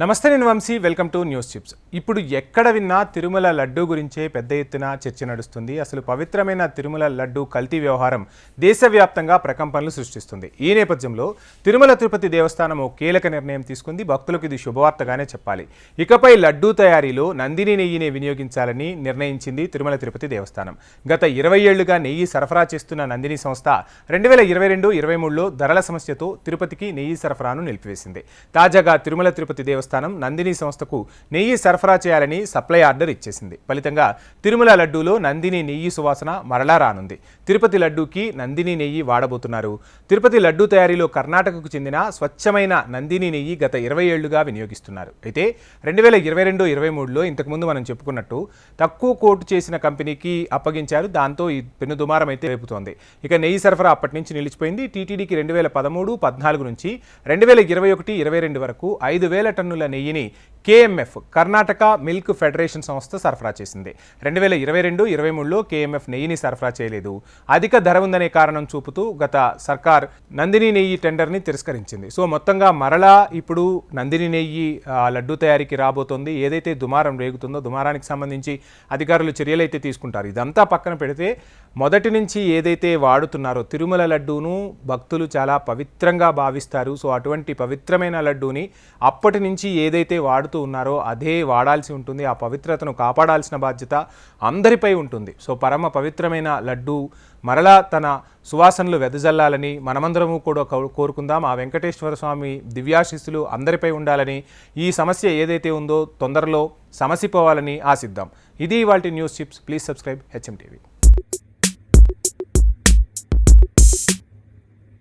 నమస్తే నేను Vamsi welcome to news chips. ఇప్పుడు ఎక్కడ విన్నా తిరుమల లడ్డు గురించే పెద్ద ఎత్తున చర్చ నడుస్తుంది. అసలు పవిత్రమైన తిరుమల లడ్డు కల్తీ వ్యవహారం దేశవ్యాప్తంగా ప్రకంపనలు సృష్టిస్తుంది. ఈ నేపథ్యంలో తిరుమల తిరుపతి దేవస్థానం ఓ కీలక నిర్ణయం తీసుకుంది. భక్తులకు ఇది శుభవార్తగానే చెప్పాలి. ఇకపై లడ్డూ తయారీలో నందిని నెయ్యిని వినియోగించాలని నిర్ణయించింది తిరుమల తిరుపతి దేవస్థానం. గత ఇరవై ఏళ్ళుగా నెయ్యి సరఫరా చేస్తున్న నందిని సంస్థ రెండు వేల ఇరవై రెండు ఇరవై మూడులో ధరల సమస్యతో తిరుపతికి నెయ్యి సరఫరాను నిలిపివేసింది. తాజాగా తిరుమల తిరుపతి దేవస్థానం నందిని సంస్థకు నెయ్యి సరఫరా చేయాలని సప్లై ఆర్డర్ ఇచ్చేసింది. ఫలితంగా తిరుమల లడ్డూలో నందిని నెయ్యి సువాసన మరలా రానుంది. తిరుపతి లడ్డూకి నందిని నెయ్యి వాడబోతున్నారు. తిరుపతి లడ్డూ తయారీలో కర్ణాటకకు చెందిన స్వచ్ఛమైన నందిని నెయ్యి గత ఇరవై ఏళ్ళుగా వినియోగిస్తున్నారు. అయితే రెండు వేల ఇరవై రెండు ఇరవై మూడులో ఇంతకుముందు మనం చెప్పుకున్నట్టు తక్కువ కోటు చేసిన కంపెనీకి అప్పగించారు. దాంతో ఈ పెను దుమారం అయితే రేపుతోంది. ఇక నెయ్యి సరఫరా అప్పటి నుంచి నిలిచిపోయింది. టీటీడీకి రెండు వేల పదమూడు పద్నాలుగు నుంచి రెండు వేల ఇరవై ఒకటి ఇరవై రెండు వరకు ఐదు వేల టన్నుల నెయ్యిని కేఎంఎఫ్ కర్ణాటక మిల్క్ ఫెడరేషన్ సంస్థ సరఫరా చేసింది. రెండు వేల ఇరవై రెండు ఇరవై మూడులో కేఎంఎఫ్ నెయ్యిని సరఫరా చేయలేదు. అధిక ధర ఉందనే కారణం చూపుతూ గత సర్కార్ నందిని నెయ్యి టెండర్ని తిరస్కరించింది. సో మొత్తంగా మరలా ఇప్పుడు నందిని నెయ్యి లడ్డు తయారీకి రాబోతోంది. ఏదైతే దుమారం రేగుతుందో దుమారానికి సంబంధించి అధికారులు చర్యలైతే తీసుకుంటారు. ఇదంతా పక్కన పెడితే మొదటి నుంచి ఏదైతే వాడుతున్నారో తిరుమల లడ్డూను భక్తులు చాలా పవిత్రంగా భావిస్తారు. సో అటువంటి పవిత్రమైన లడ్డూని అప్పటి నుంచి ఏదైతే వాడుతూ ఉన్నారో అదే వాడాల్సి ఉంటుంది. ఆ పవిత్రతను కాపాడాల్సిన బాధ్యత అందరిపై ఉంటుంది. సో పరమ పవిత్రమైన లడ్డు మరలా తన సువాసనలు వెదజల్లాలని మనమందరము కూడా కోరుకుందాం. ఆ వెంకటేశ్వర స్వామి దివ్యాశిస్సులు అందరిపై ఉండాలని ఈ సమస్య ఏదైతే ఉందో తొందరలో సమసిపోవాలని ఆశిద్దాం. ఇది వాటి news chips. Please subscribe H M TV